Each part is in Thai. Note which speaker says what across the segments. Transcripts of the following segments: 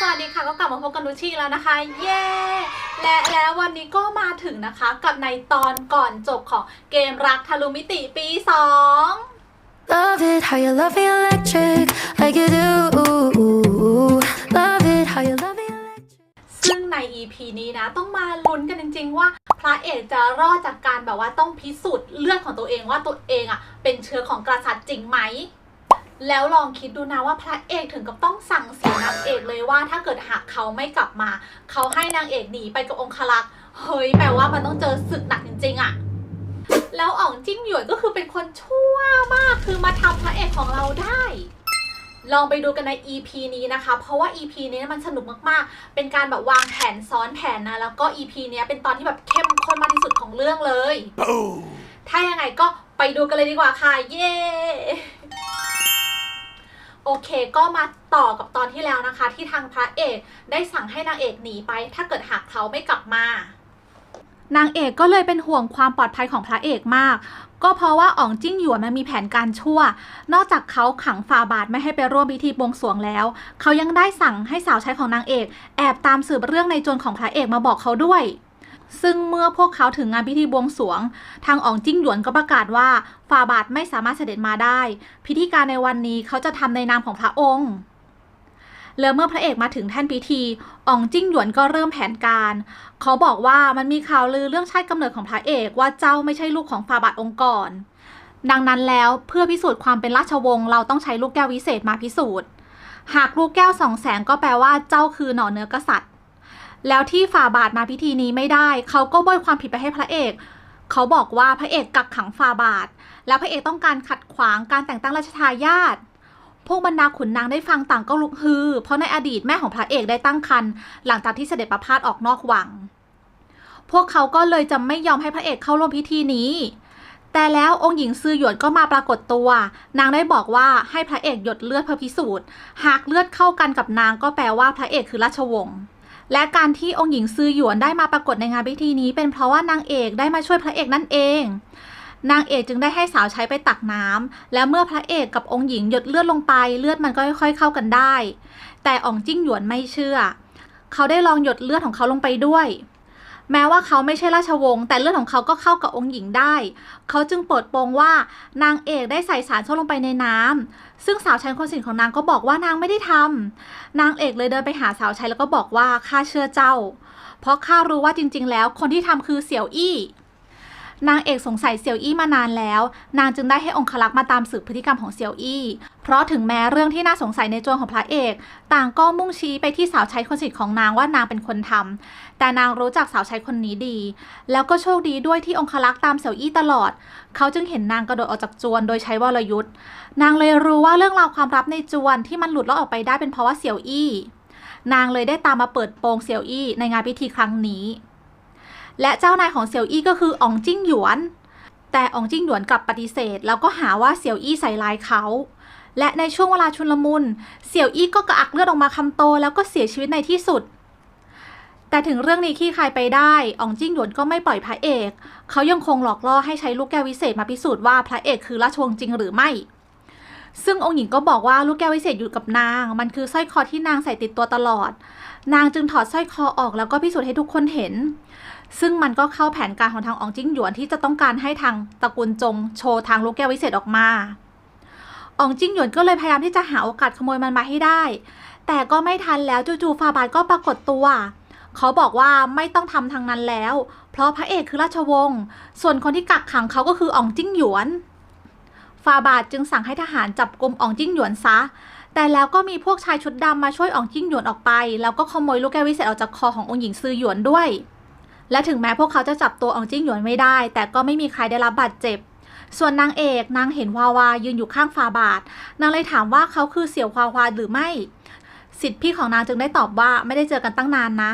Speaker 1: สวัสดีค่ะก็กลับมาพบกันนุชชีแล้วนะคะ เย้และแล้ววันนี้ก็มาถึงนะคะกับในตอนก่อนจบของเกมรักทะลุมิติปี 2
Speaker 2: Love it how you love me electric like you do. Love it how you love me electric.
Speaker 1: ซึ่งใน EP นี้นะ ต้องมาลุ้นกันจริง ๆ ว่าพระเอกจะรอดจากการแบบว่าต้องพิสูจน์เลือดของตัวเองว่าตัวเองอะเป็นเชื้อของกษัตริย์จริงไหม แล้วลองคิดดูนะว่าพระเอกถึงกับต้องสั่งเสียนางเอกเลย ว่าถ้าเกิดหากเขาไม่กลับมา เขาให้นางเอกหนีไปกับองคลักษ์เฮ้ยแปลว่ามันต้องเจอศึกหนักจริงๆอะแล้วอ่องจิ้งหยวนก็คือเป็นคนชั่วมากคือมาทำพระเอกของเราได้ ลองไปดูกันใน EP นี้นะคะ เพราะว่า EP นี้มันสนุกมากๆ เป็นการแบบวางแผนซ้อนแผนนะ แล้วก็ EP เนี้ยเป็นตอนที่แบบเข้มข้นมากที่สุดของเรื่องเลย ถ้ายังไงก็ไปดูกันเลยดีกว่าค่ะ เย้ โอเค ก็มาต่อกับตอนที่แล้วนะคะ ที่ทางพระเอกได้สั่งให้นางเอกหนีไป ถ้าเกิดหากเขาไม่กลับมานางเอกก็เลยเป็นห่วงความปลอดภัยของพระเอกมาก ก็เพราะว่าอ๋องจิ้งหยวนมันมีแผนการชั่ว นอกจากเขาขังฟาบาทไม่ให้ไปร่วมพิธีบวงสรวงแล้ว เขายังได้สั่งให้สาวใช้ของนางเอก แอบตามสืบเรื่องในโจรของพระเอกมาบอกเขาด้วย ซึ่งเมื่อพวกเขาถึงงานพิธีบวงสวง ทางอ๋องจิ้งหยวนก็ประกาศว่าฟาบาทไม่สามารถเสด็จมาได้ พิธีการในวันนี้เขาจะทำในนามของพระองค์แล้วเมื่อพระเอกมาถึงแท่นพิธีอ๋องจิ้งหยวนก็เริ่มแผนการ เขาบอกว่ามันมีข่าวลือเรื่องชาติกำเนิดของพระเอกว่าเจ้าไม่ใช่ลูกของฟาบาทองค์ก่อน ดังนั้นแล้วเพื่อพิสูจน์ความเป็นราชวงศ์เราต้องใช้ลูกแก้ววิเศษมาพิสูจน์ หากลูกแก้วสองแสงก็แปลว่าเจ้าคือหน่อเนื้อกษัตริย์ แล้วที่ฝ่าบาทมาพิธีนี้ไม่ได้ เขาก็โบยความผิดไปให้พระเอก เขาบอกว่าพระเอกกักขังฝ่าบาท แล้วพระเอกต้องการขัดขวางการแต่งตั้งราชทายาทพวกบรรดาขุนนางได้ฟังต่างก็ลุกฮือ เพราะในอดีตแม่ของพระเอกได้ตั้งครรภ์หลังจากที่เสด็จประพาสออกนอกวัง พวกเขาก็เลยจะไม่ยอมให้พระเอกเข้าร่วมพิธีนี้ แต่แล้วองค์หญิงซือหยวนก็มาปรากฏตัว นางได้บอกว่าให้พระเอกหยดเลือดเพื่อพิสูจน์ หากเลือดเข้ากันกับนางก็แปลว่าพระเอกคือราชวงศ์ และการที่องค์หญิงซือหยวนได้มาปรากฏในงานพิธีนี้ เป็นเพราะว่านางเอกได้มาช่วยพระเอกนั่นเอง นางเอกจึงได้ให้สาวใช้ไปตักน้ำและเมื่อพระเอกกับองค์หญิงหยดเลือดลงไปเลือดมันก็ค่อยๆเข้ากันได้ แต่อ่องจิ้งหยวนไม่เชื่อ เขาได้ลองหยดเลือดของเขาลงไปด้วย แม้ว่าเขาไม่ใช่ราชวงศ์แต่เลือดของเขาก็เข้ากับองค์หญิงได้ เขาจึงเปิดโปงว่านางเอกได้ใส่สารส้มลงไปในน้ำซึ่งสาวใช้คนสนิทของนางก็บอกว่านางไม่ได้ทำนางเอกเลยเดินไปหาสาวใช้แล้วก็บอกว่าข้าเชื่อเจ้า เพราะข้ารู้ว่าจริง ๆ แล้วคนที่ทำคือเสี่ยวอี้ นางเอกสงสัยเสี่ยวอี้มานานแล้ว นางจึงได้ให้องคลักษ์มาตามสืบพฤติกรรมของเสี่ยวอี้ เพราะถึงแม้เรื่องที่น่าสงสัยในโจรของพระเอก ต่างก็มุ่งชี้ไปที่สาวใช้คนสนิทของนางว่านางเป็นคนทำแต่นางรู้จักสาวใช้คนนี้ดี แล้วก็โชคดีด้วยที่องคลักษ์ตามเสี่ยวอี้ตลอด เขาจึงเห็นนางกระโดดออกจากจวนโดยใช้วรยุทธ์ นางเลยรู้ว่าเรื่องราวความลับในจวนที่มันหลุดลอดออกไปได้เป็นเพราะว่าเสี่ยวอี้ นางเลยได้ตามมาเปิดโปงเสี่ยวอี้ในงานพิธีครั้งนี้ และเจ้านายของเสี่ยวอี้ก็คืออองจิ้งหยวน แต่อองจิ้งหยวนกลับปฏิเสธ แล้วก็หาว่าเสี่ยวอี้ใส่ร้ายเขา และในช่วงเวลาชุนลมุนเสี่ยวอี้ก็กระอักเลือดออกมาคำโต แล้วก็เสียชีวิตในที่สุด แต่ถึงเรื่องนี้ขี้คายไปได้อองจิ้งหยวนก็ไม่ปล่อยพระเอก เขายังคงหลอกล่อให้ใช้ลูกแก้ววิเศษมาพิสูจน์ว่าพระเอกคือราชวงศ์จริงหรือไม่ซึ่งองค์หญิงก็บอกว่าลูกแก้ววิเศษอยู่กับนาง มันคือสร้อยคอที่นางใส่ติดตัวตลอด นางจึงถอดสร้อยคอออกแล้วก็พิสูจน์ให้ทุกคนเห็น ซึ่งมันก็เข้าแผนการของทางอองจิ้งหยวนที่จะต้องการให้ทางตระกูลจงโชว์ทางลูกแก้ววิเศษออกมาอองจิ้งหยวนก็เลยพยายามที่จะหาโอกาสขโมยมันมาให้ได้ แต่ก็ไม่ทันแล้วจู่ๆฟาบาทก็ปรากฏตัว เขาบอกว่าไม่ต้องทำทางนั้นแล้ว เพราะพระเอกคือราชวงศ์ ส่วนคนที่กักขังเขาก็คืออองจิ้งหยวน ฟาบาทจึงสั่งให้ทหารจับกลุ่มอองจิ้งหยวนซะ แต่แล้วก็มีพวกชายชุดดำมาช่วยอองจิ้งหยวนออกไป แล้วก็ขโมยลูกแก้ววิเศษออกจากคอขององค์หญิงซือหยวนด้วย และถึงแม้พวกเขาจะจับตัวอองจิ้งหยวนไม่ได้ แต่ก็ไม่มีใครได้รับบาดเจ็บ ส่วนนางเอกนางเห็นวาวายืนอยู่ข้างฟาบาท นางเลยถามว่าเขาคือเสี่ยววาวาหรือไม่ สิทธิพี่ของนางจึงได้ตอบว่าไม่ได้เจอกันตั้งนานนะ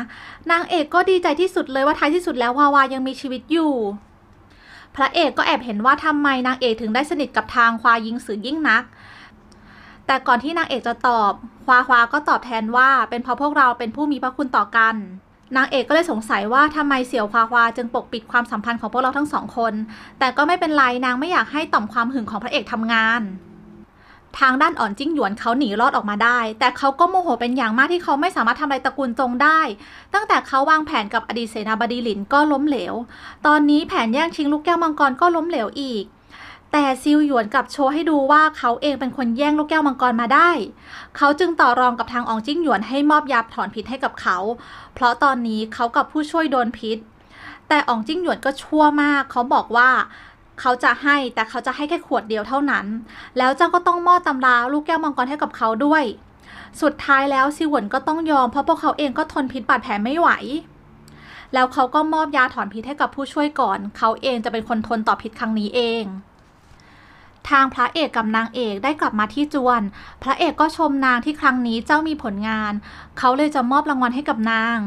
Speaker 1: นางเอกก็ดีใจที่สุดเลยว่าท้ายที่สุดแล้ววาวายังมีชีวิตอยู่ พระเอกก็แอบเห็นว่าทำไมนางเอกถึงได้สนิทกับทางควายิงสือยิ่งนักแต่ก่อนที่นางเอกจะตอบ ควาควาก็ตอบแทนว่า เป็นเพราะพวกเราเป็นผู้มีพระคุณต่อกัน นางเอกก็เลยสงสัยว่าทำไมเสี่ยวควาควาจึงปกปิดความสัมพันธ์ของพวกเราทั้งสองคน แต่ก็ไม่เป็นไรนางไม่อยากให้ต่อมความหึงของพระเอกทำงาน ทางด้านอ่อนจิ้งหยวนเขาหนีรอดออกมาได้ แต่เขาก็โมโหเป็นอย่างมากที่เขาไม่สามารถทำอะไรตระกูลจงได้ ตั้งแต่เขาวางแผนกับอดีตเสนาบดีหลินก็ล้มเหลว ตอนนี้แผนแย่งชิงลูกแก้วมังกรก็ล้มเหลวอีก แต่ซิวหยวนกลับโชว์ให้ดูว่าเขาเองเป็นคนแย่งลูกแก้วมังกรมาได้ เขาจึงต่อรองกับทางอองจิ้งหยวนให้มอบยาถอนพิษให้กับเขา เพราะตอนนี้เขากับผู้ช่วยโดนพิษ แต่อองจิ้งหยวนก็ชั่วมาก เขาบอกว่าเขาจะให้แต่เขาจะให้แค่ขวดเดียวเท่านั้น แล้วเจ้าก็ต้องมอบตำราลูกแก้วมังกรให้กับเขาด้วย สุดท้ายแล้วซิวหวนก็ต้องยอมเพราะพวกเขาเองก็ทนพิษบาดแผลไม่ไหวแล้วเขาก็มอบยาถอนพิษให้กับผู้ช่วยก่อน เขาเองจะเป็นคนทนต่อพิษครั้งนี้เอง ทางพระเอกกับนางเอกได้กลับมาที่จวน พระเอกก็ชมนางที่ครั้งนี้เจ้ามีผลงาน เขาเลยจะมอบรางวัลให้กับนาง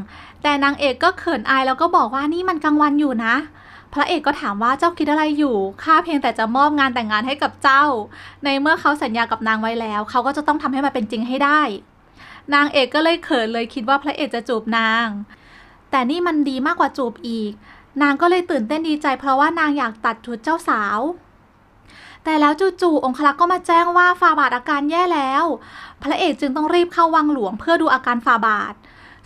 Speaker 1: แต่นางเอกก็เขินอายแล้วก็บอกว่านี่มันกลางวันอยู่นะ พระเอกก็ถามว่าเจ้าคิดอะไรอยู่ข้าเพียงแต่จะมอบงานแต่งงานให้กับเจ้า ในเมื่อเขาสัญญากับนางไว้แล้ว เขาก็จะต้องทำให้มันเป็นจริงให้ได้ นางเอกก็เลยเขินเลยคิดว่าพระเอกจะจูบนาง แต่นี่มันดีมากกว่าจูบอีก นางก็เลยตื่นเต้นดีใจเพราะว่านางอยากตัดชุดเจ้าสาว แต่แล้วจู่ๆองคลักษ์ก็มาแจ้งว่าฟาบาทอาการแย่แล้ว พระเอกจึงต้องรีบเข้าวังหลวงเพื่อดูอาการฟาบาท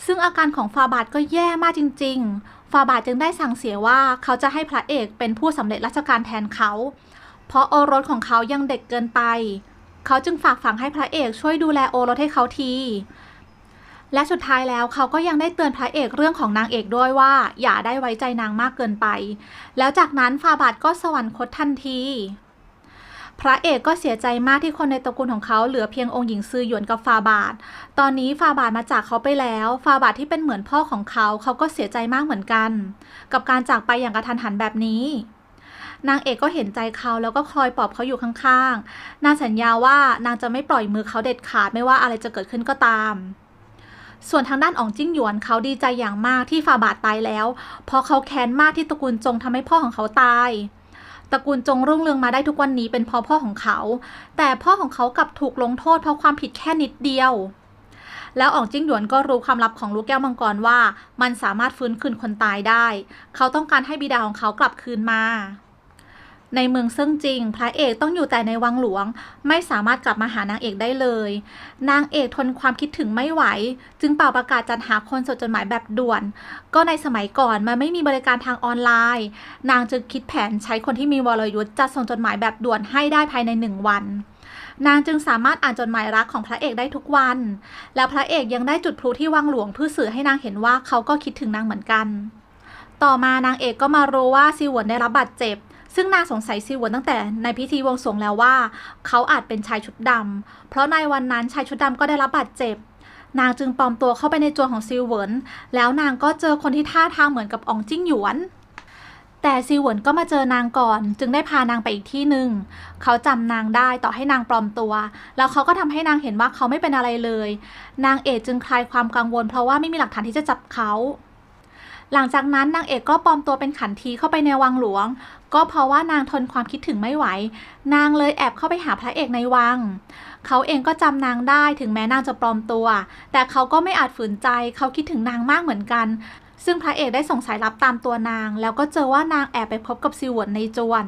Speaker 1: ซึ่งอาการของฟาบาทก็แย่มากจริง ๆ ฟาบาทจึงได้สั่งเสียว่าเขาจะให้พระเอกเป็นผู้สำเร็จราชการแทนเขา เพราะโอรสของเขายังเด็กเกินไป เขาจึงฝากฝังให้พระเอกช่วยดูแลโอรสให้เขาที และสุดท้ายแล้วเขาก็ยังได้เตือนพระเอกเรื่องของนางเอกด้วยว่า อย่าได้ไว้ใจนางมากเกินไป แล้วจากนั้นฟาบาทก็สวรรคตทันที พระเอกก็เสียใจมากที่คนในตระกูลของเขาเหลือเพียงองค์หญิงซือหยวนกับฟาบาท ตอนนี้ฟาบาทมาจากเขาไปแล้ว ฟาบาทที่เป็นเหมือนพ่อของเขา เขาก็เสียใจมากเหมือนกัน กับการจากไปอย่างกระทันหันแบบนี้ นางเอกก็เห็นใจเขาแล้วก็คอยปลอบเขาอยู่ข้างๆ นางสัญญาว่านางจะไม่ปล่อยมือเขาเด็ดขาดไม่ว่าอะไรจะเกิดขึ้นก็ตามส่วนทางด้านอองจิ้งหยวนเขาดีใจอย่างมากที่ฟาบาทตายแล้ว เพราะเขาแค้นมากที่ตระกูลจงทำให้พ่อของเขาตาย ตระกูลจงรุ่งเรืองมาได้ทุกวันนี้เป็นเพราะพ่อของเขา แต่พ่อของเขากลับถูกลงโทษเพราะความผิดแค่นิดเดียว แล้วอ่องจิ้งหยวนก็รู้ความลับของลูกแก้วมังกรว่า มันสามารถฟื้นคืนคนตายได้ เขาต้องการให้บิดาของเขากลับคืนมา ในเมืองซึ่งจริง พระเอกต้องอยู่แต่ในวังหลวง ไม่สามารถกลับมาหานางเอกได้เลย นางเอกทนความคิดถึงไม่ไหว จึงเป่าประกาศจัดหาคนส่งจดหมายแบบด่วน ก็ในสมัยก่อนมันไม่มีบริการทางออนไลน์ นางจึงคิดแผนใช้คนที่มีวรยุทธ์จัดส่งจดหมายแบบด่วนให้ได้ภายในหนึ่งวันนางจึงสามารถอ่านจดหมายรักของพระเอกได้ทุกวัน แล้วพระเอกยังได้จุดพลุที่วังหลวงเพื่อสื่อให้นางเห็นว่าเขาก็คิดถึงนางเหมือนกัน ต่อมานางเอกก็มารู้ว่าซีหวนได้รับบาดเจ็บ ซึ่งนางสงสัยซีหวนตั้งแต่ในพิธีวงสวงแล้วว่า เขาอาจเป็นชายชุดดำเพราะในวันนั้นชายชุดดำก็ได้รับบาดเจ็บ นางจึงปลอมตัวเข้าไปในจวนของซิลเหวินแล้วนางก็เจอคนที่ท่าทางเหมือนกับอองจิ้งหยวน แต่ซิลเหวินก็มาเจอนางก่อน จึงได้พานางไปอีกที่หนึ่งเขาจำนางได้ต่อให้นางปลอมตัว แล้วเขาก็ทำให้นางเห็นว่าเขาไม่เป็นอะไรเลย นางเอกจึงคลายความกังวล เพราะว่าไม่มีหลักฐานที่จะจับเขา หลังจากนั้นนางเอกก็ปลอมตัวเป็นขันทีเข้าไปในวังหลวง ก็เพราะว่านางทนความคิดถึงไม่ไหว นางเลยแอบเข้าไปหาพระเอกในวัง เขาเองก็จำนางได้ถึงแม้นางจะปลอมตัว แต่เขาก็ไม่อาจฝืนใจ เขาคิดถึงนางมากเหมือนกัน ซึ่งพระเอกได้ส่งสายลับตามตัวนาง แล้วก็เจอว่านางแอบไปพบกับซิวหวนในจวน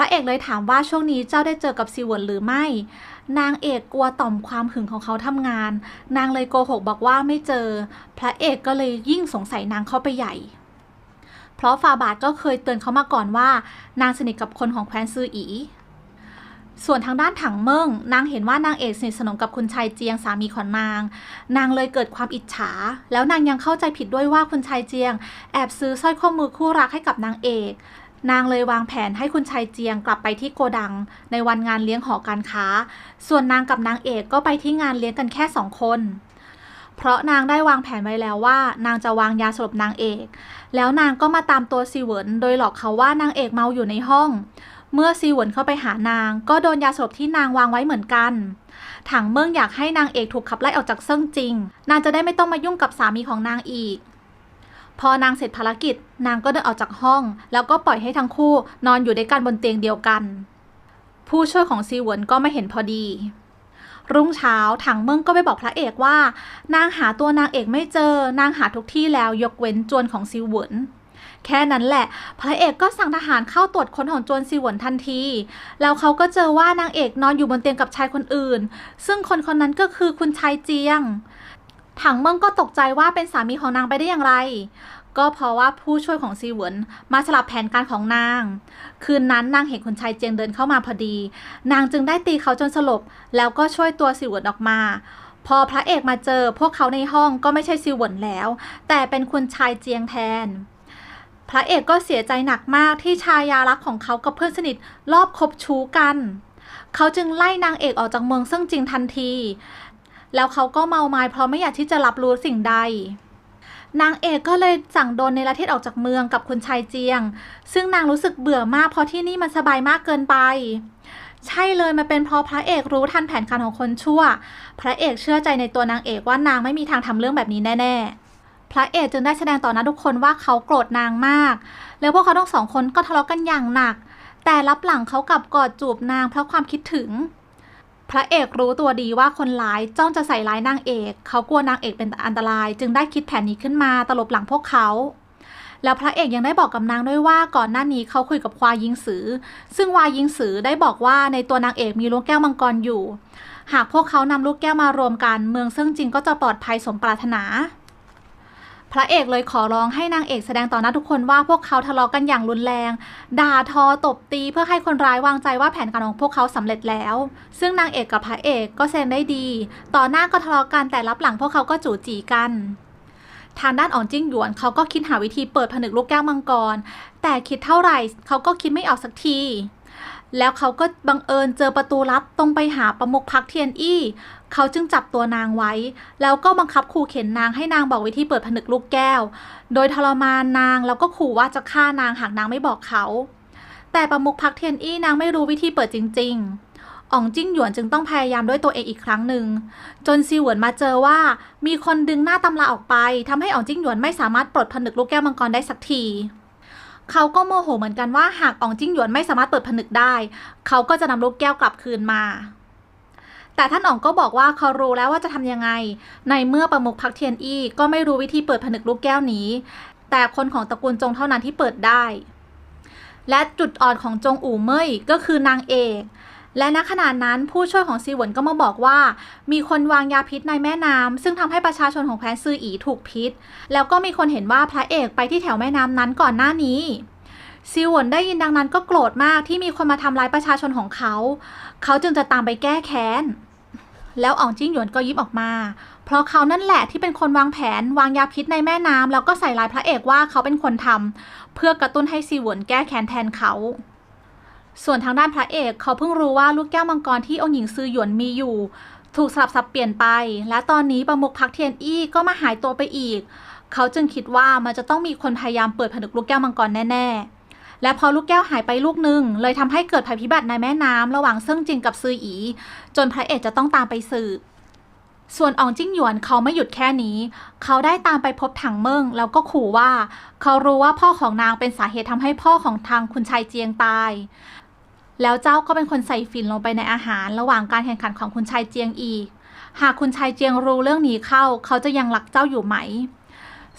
Speaker 1: ระเอกเลยถามว่าช่วงนี้เจ้าได้เจอกับซิวหวนหรือไม่ นางเอกกลัวต่อมความหึงของเขาทำงาน นางเลยโกหกบอกว่าไม่เจอ พระเอกก็เลยยิ่งสงสัยนางเข้าไปใหญ่ เพราะฟาบาทก็เคยเตือนเขามาก่อนว่า นางสนิทกับคนของแคว้นซืออี ส่วนทางด้านถังเมิงนางเห็นว่านางเอกสนิทสนมกับคุณชายเจียงสามีของนาง นางเลยเกิดความอิจฉา แล้วนางยังเข้าใจผิดด้วยว่าคุณชายเจียง แอบซื้อสร้อยข้อมือคู่รักให้กับนางเอก นางเลยวางแผนให้คุณชายเจียงกลับไปที่โกดัง ในวันงานเลี้ยงหอการค้า ส่วนนางกับนางเอกก็ไปที่งานเลี้ยงกันแค่สองคน เพราะนางได้วางแผนไว้แล้วว่า นางจะวางยาสลบนางเอก แล้วนางก็มาตามตัวซีเหวินโดยหลอกเขาว่านางเอกเมาอยู่ในห้อง เมื่อซีเหวินเข้าไปหานาง ก็โดนยาสลบที่นางวางไว้เหมือนกัน ถังเมืองอยากให้นางเอกถูกขับไล่ออกจากเซิ่งจริง นางจะได้ไม่ต้องมายุ่งกับสามีของนางอีก พอนางเสร็จภารกิจ นางก็เดินออกจากห้อง แล้วก็ปล่อยให้ทั้งคู่นอนอยู่ด้วยกันบนเตียงเดียวกัน ผู้ช่วยของซีหวนก็ไม่เห็นพอดี รุ่งเช้าถังเมืองก็ไปบอกพระเอกว่า นางหาตัวนางเอกไม่เจอ นางหาทุกที่แล้วยกเว้นจวนของซิวเหวนแค่นั้นแหละ พระเอกก็สั่งทหารเข้าตรวจค้นของโจรซีหวนทันที แล้วเขาก็เจอว่านางเอกนอนอยู่บนเตียงกับชายคนอื่น ซึ่งคนคนนั้นก็คือคุณชายเจียง ถังเมิงก็ตกใจว่าเป็นสามีของนางไปได้อย่างไร ก็เพราะว่าผู้ช่วยของซีหวนมาสลับแผนการของนาง คืนนั้นนางเห็นคุณชายเจียงเดินเข้ามาพอดี นางจึงได้ตีเขาจนสลบ แล้วก็ช่วยตัวซีหวนออกมา พอพระเอกมาเจอพวกเขาในห้องก็ไม่ใช่ซีหวนแล้ว แต่เป็นคุณชายเจียงแทน พระเอกก็เสียใจหนักมากที่ชายารักของเขากับเพื่อนสนิทรอบคบชู้กันเขาจึงไล่นางเอกออกจากเมืองซึ่งจริงทันที แล้วเขาก็เมาไม้เพราะไม่อยากที่จะรับรู้สิ่งใด นางเอกก็เลยสั่งโดนในประเทศออกจากเมืองกับคุณชายเจียง ซึ่งนางรู้สึกเบื่อมากเพราะที่นี่มันสบายมากเกินไป ใช่เลยมันเป็นเพราะพระเอกรู้ทันแผนการของคนชั่ว พระเอกเชื่อใจในตัวนางเอกว่านางไม่มีทางทำเรื่องแบบนี้แน่ๆ พระเอกจึงได้แสดงต่อหน้าทุกคนว่าเขาโกรธนางมาก แล้วพวกเขาทั้งสองคนก็ทะเลาะกันอย่างหนัก แต่รับหลังเขากลับกอดจูบนางเพราะความคิดถึง พระเอกรู้ตัวดีว่าคนร้ายจ้องจะใส่ร้ายนางเอก เขากลัวนางเอกเป็นอันตราย จึงได้คิดแผนนี้ขึ้นมาตลบหลังพวกเขา แล้วพระเอกยังได้บอกกับนางด้วยว่าก่อนหน้านี้เขาคุยกับควายิงสือ ซึ่งวายิงสือได้บอกว่าในตัวนางเอกมีลูกแก้วมังกรอยู่ หากพวกเขานำลูกแก้วมารวมกัน เมืองซึ่งจริงก็จะปลอดภัยสมปรารถนา พระเอกเลยขอร้องให้นางเอกแสดงต่อหน้าทุกคนว่าพวกเขาทะเลาะกันอย่างรุนแรง ด่าทอตบตีเพื่อให้คนร้ายวางใจว่าแผนการของพวกเขาสำเร็จแล้ว ซึ่งนางเอกกับพระเอกก็แสดงได้ดี ต่อหน้าก็ทะเลาะกันแต่รับหลังพวกเขาก็จู่จีกันทางด้านอ่อนจิ้งหยวนเขาก็คิดหาวิธีเปิดผนึกลูกแก้วมังกร แต่คิดเท่าไหร่เขาก็คิดไม่ออกสักที แล้วเขาก็บังเอิญเจอประตูลับตรงไปหาประมุขพักเทียนอี้เขาจึงจับตัวนางไว้ แล้วก็บังคับขู่เข็นนางให้นางบอกวิธีเปิดผนึกลูกแก้ว โดยทรมานนางแล้วก็ขู่ว่าจะฆ่านางหากนางไม่บอกเขา แต่ประมุขพักเทียนอี้นางไม่รู้วิธีเปิดจริง ๆอ่องจิ้งหยวนจึงต้องพยายามด้วยตัวเองอีกครั้งหนึ่ง จนซีหวนมาเจอว่า มีคนดึงหน้าตำราออกไปทำให้อ่องจิ้งหยวนไม่สามารถปลดผนึกลูกแก้วมังกรได้สักที เขาก็โมโหเหมือนกันว่าหากอองจิ้งหยวนไม่สามารถเปิดผนึกได้ เขาก็จะนำลูกแก้วกลับคืนมา แต่ท่านอ๋องก็บอกว่าเขารู้แล้วว่าจะทำยังไง ในเมื่อประมุขพักเทียนอี้ก็ไม่รู้วิธีเปิดผนึกลูกแก้วนี้ แต่คนของตระกูลจงเท่านั้นที่เปิดได้ และจุดอ่อนของจงอู่เม่ยก็คือนางเอก และณขณะนั้นผู้ช่วยของซีหวนก็มาบอกว่า มีคนวางยาพิษในแม่น้ำซึ่งทำให้ประชาชนของแคว้นซืออีถูกพิษ แล้วก็มีคนเห็นว่าพระเอกไปที่แถวแม่น้ำนั้นก่อนหน้านี้ซีหวนได้ยินดังนั้นก็โกรธมากที่มีคนมาทำร้ายประชาชนของเขา เขาจึงจะตามไปแก้แค้น แล้วอ่องจิ้งหยวนก็ยิ้มออกมา เพราะเขานั่นแหละที่เป็นคนวางแผนวางยาพิษในแม่น้ำแล้วก็ใส่ร้ายพระเอกว่าเขาเป็นคนทำเพื่อกระตุ้นให้ซีหวนแก้แค้นแทนเขา ส่วนทางด้านพระเอกเขาเพิ่งรู้ว่าลูกแก้วมังกรที่องค์หญิงซือหยวนมีอยู่ ถูกสลับสับเปลี่ยนไป และตอนนี้ประมุขพักเทียนอี้ก็มาหายตัวไปอีก เขาจึงคิดว่ามันจะต้องมีคนพยายามเปิดผนึกลูกแก้วมังกรแน่ๆ และพอลูกแก้วหายไปลูกหนึ่งเลยทำให้เกิดภัยพิบัติในแม่น้ำระหว่างเซิ่งจิงกับซืออี จนพระเอกจะต้องตามไปสืบส่วนอองจิ้งหยวนเขาไม่หยุดแค่นี้ เขาได้ตามไปพบถังเมิงแล้วก็ขู่ว่า เขารู้ว่าพ่อของนางเป็นสาเหตุทำให้พ่อของทางคุณชายเจียงตาย แล้วเจ้าก็เป็นคนใส่ฝิ่นลงไปในอาหาร ระหว่างการแข่งขันของคุณชายเจียงอีก หากคุณชายเจียงรู้เรื่องนี้เข้า เขาจะยังรักเจ้าอยู่ไหม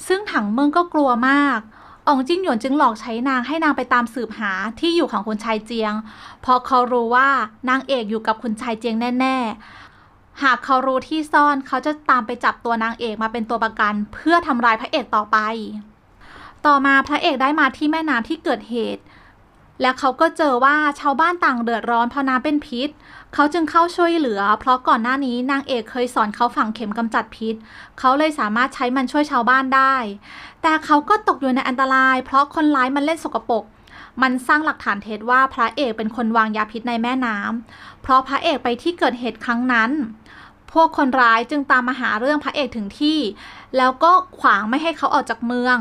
Speaker 1: ซึ่งถังเมิงก็กลัวมากอองจิ้งหยวนจึงหลอกใช้นางให้นางไปตามสืบหาที่อยู่ของคุณชายเจียง เพราะเขารู้ว่านางเอกอยู่กับคุณชายเจียงแน่ ๆ หากเขารู้ที่ซ่อนเขาจะตามไปจับตัวนางเอกมาเป็นตัวประกัน เพื่อทำร้ายพระเอกต่อไป ต่อมาพระเอกได้มาที่แม่น้ำที่เกิดเหตุ และเขาก็เจอว่าชาวบ้านต่างเดือดร้อนเพราะน้ำเป็นพิษ เขาจึงเข้าช่วยเหลือ เพราะก่อนหน้านี้นางเอกเคยสอนเขาฝังเข็มกำจัดพิษ เขาเลยสามารถใช้มันช่วยชาวบ้านได้ แต่เขาก็ตกอยู่ในอันตราย เพราะคนร้ายมันเล่นสกปรกมันสร้างหลักฐานเท็จว่าพระเอกเป็นคนวางยาพิษในแม่น้ำเพราะพระเอกไปที่เกิดเหตุครั้งนั้น พวกคนร้ายจึงตามมาหาเรื่องพระเอกถึงที่ แล้วก็ขวางไม่ให้เขาออกจากเมือง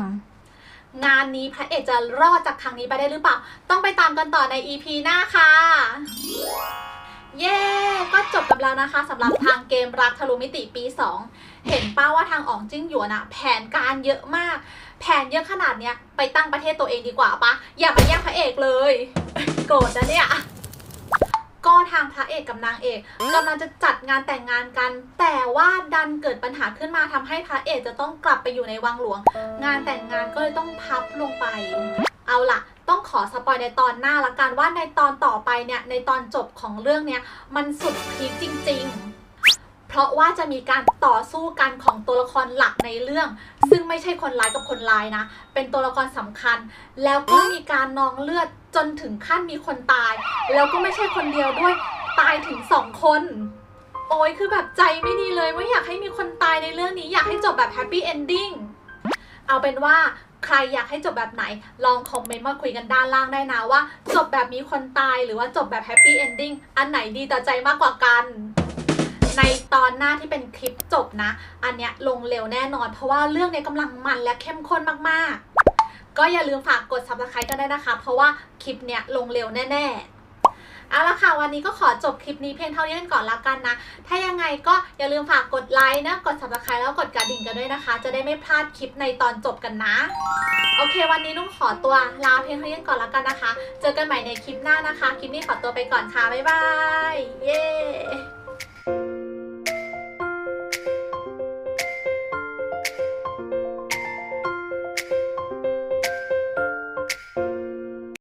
Speaker 1: งานนี้พระเอกจะรอดจากครั้งนี้ไปได้หรือเปล่า ต้องไปตามกันต่อใน EP หน้าค่ะ เย้ ก็จบกับแล้วนะคะสำหรับทางเกมรักทะลุมิติปี 2 เห็นป้าว่าทางอ๋องจิ้งหยวนอะแผนการเยอะมาก แผนเยอะขนาดเนี้ย ไปตั้งประเทศตัวเองดีกว่าปะอย่าไปแย่งพระเอกเลย โกรธนะเนี่ย ก็ทางพระเอกกับนางเอกกำลังจะจัดงานแต่งงานกัน แต่ว่าดันเกิดปัญหาขึ้นมาทำให้พระเอกจะต้องกลับไปอยู่ในวังหลวง งานแต่งงานก็เลยต้องพับลงไป เอาล่ะ ต้องขอสปอยในตอนหน้าละกันว่าในตอนต่อไปเนี่ยในตอนจบของเรื่องเนี้ยมันสุดพีคจริงๆเพราะว่าจะมีการต่อสู้กันของตัวละครหลักในเรื่อง ซึ่งไม่ใช่คนร้ายกับคนร้ายนะ เป็นตัวละครสำคัญ แล้วก็มีการนองเลือด จนถึงขั้นมีคนตาย แล้วก็ไม่ใช่คนเดียวด้วยตายถึงสองคน โอ้ยคือแบบใจไม่ดีเลยไม่อยากให้มีคนตายในเรื่องนี้ อยากให้จบแบบแฮปปี้เอนดิ้งเอาเป็นว่าใครอยากให้จบแบบไหน ลองคอมเมนต์มาคุยกันด้านล่างได้นะว่า จบแบบมีคนตายหรือว่าจบแบบแฮปปี้เอนดิ้งอันไหนดีต่อใจมากกว่ากัน ในตอนหน้าที่เป็นคลิปจบนะ อันเนี้ยลงเร็วแน่นอน เพราะว่าเรื่องเนี้ยกำลังมันและเข้มข้นมากๆ ก็อย่าลืมฝากกด subscribe กันได้วยนะคะ เพราะว่าคลิปเนี้ยลงเร็วแน่ๆเอาละค่ะวันนี้ก็ขอจบคลิปนี้เพียงเท่านี้กันก่อนละกันนะ ถ้ายังไงก็อย่าลืมฝากกดไลค์นะกด subscribe แล้วกดกระดิ่งกันด้วยนะคะ จะได้ไม่พลาดคลิปในตอนจบกันนะ โอเค วันนี้นุ่งขอตัวลาเพียงเท่านี้กันก่อนละกันนะคะ เจอกันใหม่ในคลิปหน้านะคะ คลิปนี้ขอตัวไปก่อนค่ะบ๊ายบายเย้